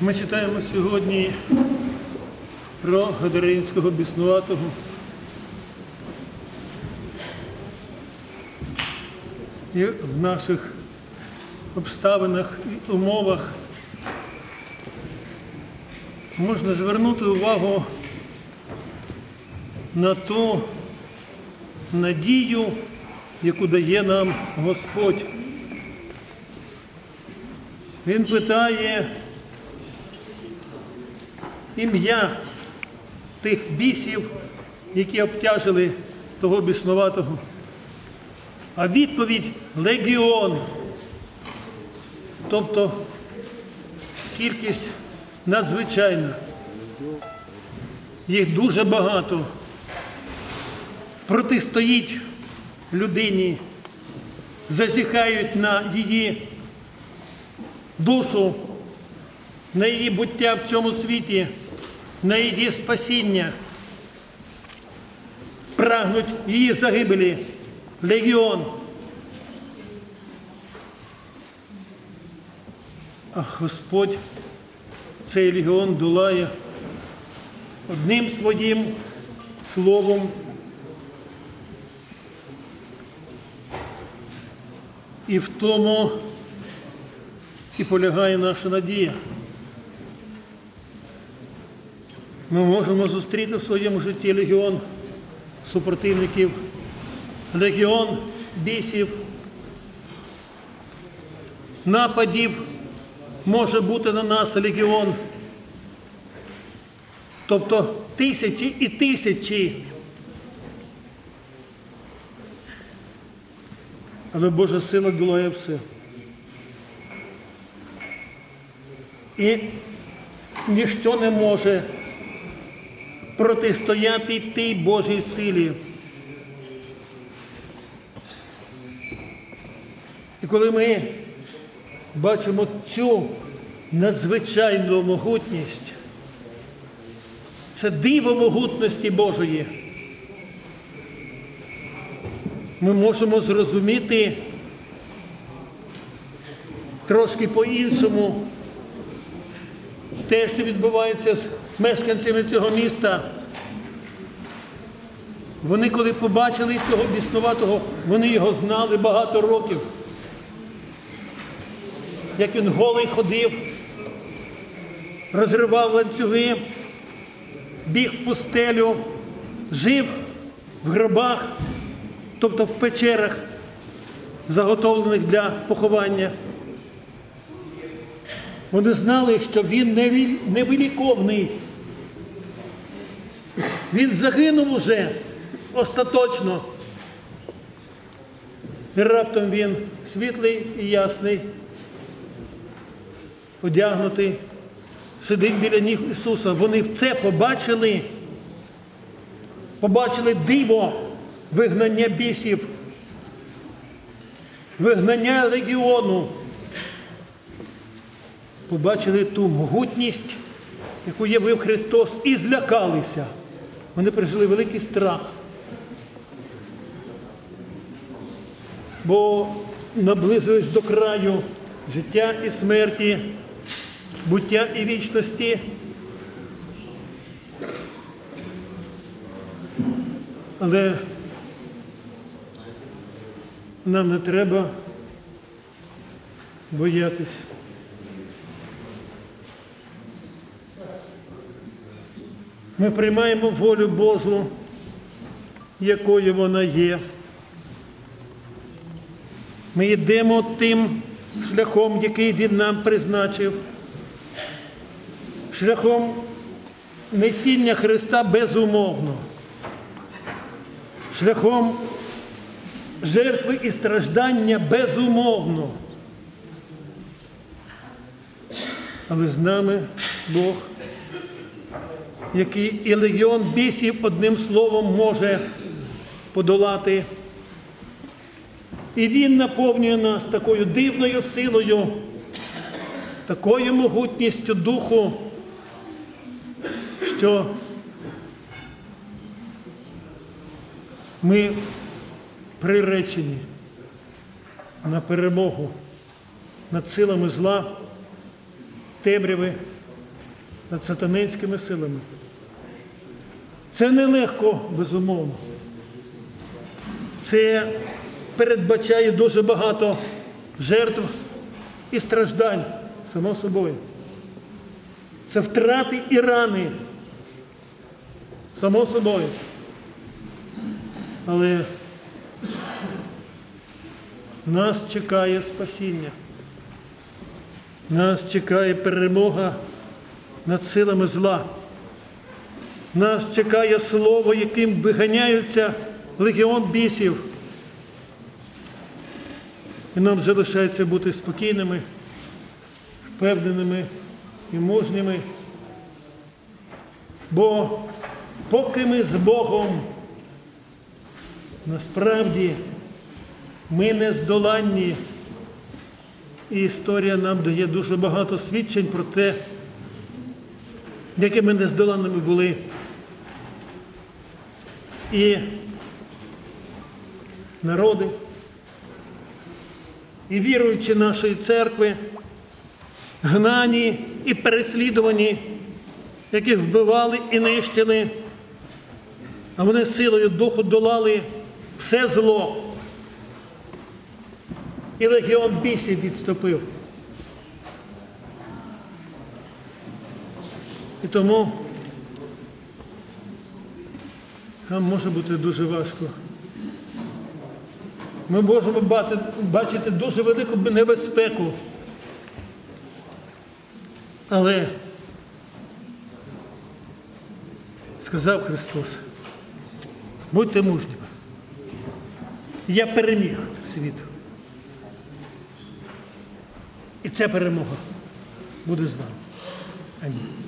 Ми читаємо сьогодні про Гадаринського біснуватого. І в наших обставинах і умовах можна звернути увагу на ту надію, яку дає нам Господь. Він питає ім'я тих бісів, які обтяжили того біснуватого. А відповідь легіон. Тобто кількість надзвичайна. Їх дуже багато. Протистоїть людині, зазіхають на її душу, на її буття в цьому світі, на її спасіння, прагнуть її загибелі. Легіон. А Господь цей легіон долає одним своїм словом. І в тому і полягає наша надія. Ми можемо зустріти в своєму житті легіон супротивників, легіон бісів, нападів може бути на нас легіон. Тобто тисячі і тисячі. Але Божа сила долає все. І ніщо не може протистояти тій Божій силі. І коли ми бачимо цю надзвичайну могутність, це диво могутності Божої, ми можемо зрозуміти трошки по-іншому те, що відбувається з мешканцями цього міста. Вони, коли побачили цього біснуватого, вони його знали багато років. Як він голий ходив, розривав ланцюги, біг в пустелю, жив в гробах, тобто в печерах, заготовлених для поховання. Вони знали, що він невиліковний. Він загинув уже остаточно. І раптом він світлий і ясний, одягнутий, сидить біля ніг Ісуса. Вони це побачили, побачили диво вигнання бісів, вигнання легіону побачили ту могутність, яку явив Христос, і злякалися. Вони пережили великий страх. Бо наблизились до краю життя і смерті, буття і вічності. Але нам не треба боятись. Ми приймаємо волю Божу, якою вона є. Ми йдемо тим шляхом, який Він нам призначив, шляхом несіння Христа безумовно, шляхом жертви і страждання безумовно. Але з нами Бог який і легіон бісів одним словом може подолати. І він наповнює нас такою дивною силою, такою могутністю духу, що ми приречені на перемогу над силами зла, темряви над сатанинськими силами. Це нелегко, безумовно. Це передбачає дуже багато жертв і страждань, само собою. Це втрати і рани, само собою. Але нас чекає спасіння. Нас чекає перемога над силами зла. Нас чекає слово, яким виганяються легіон бісів. І нам залишається бути спокійними, впевненими і мужніми. Бо поки ми з Богом, насправді ми не здоланні. І історія нам дає дуже багато свідчень про те, якими нездоланними були. І народи, і віруючі нашої церкви, гнані і переслідувані, яких вбивали і нищили, а вони силою духу долали все зло. І легіон бісів відступив. І тому нам може бути дуже важко. Ми можемо бачити дуже велику небезпеку. Але сказав Христос, будьте мужніми. Я переміг світ. І ця перемога буде з нами. Амінь.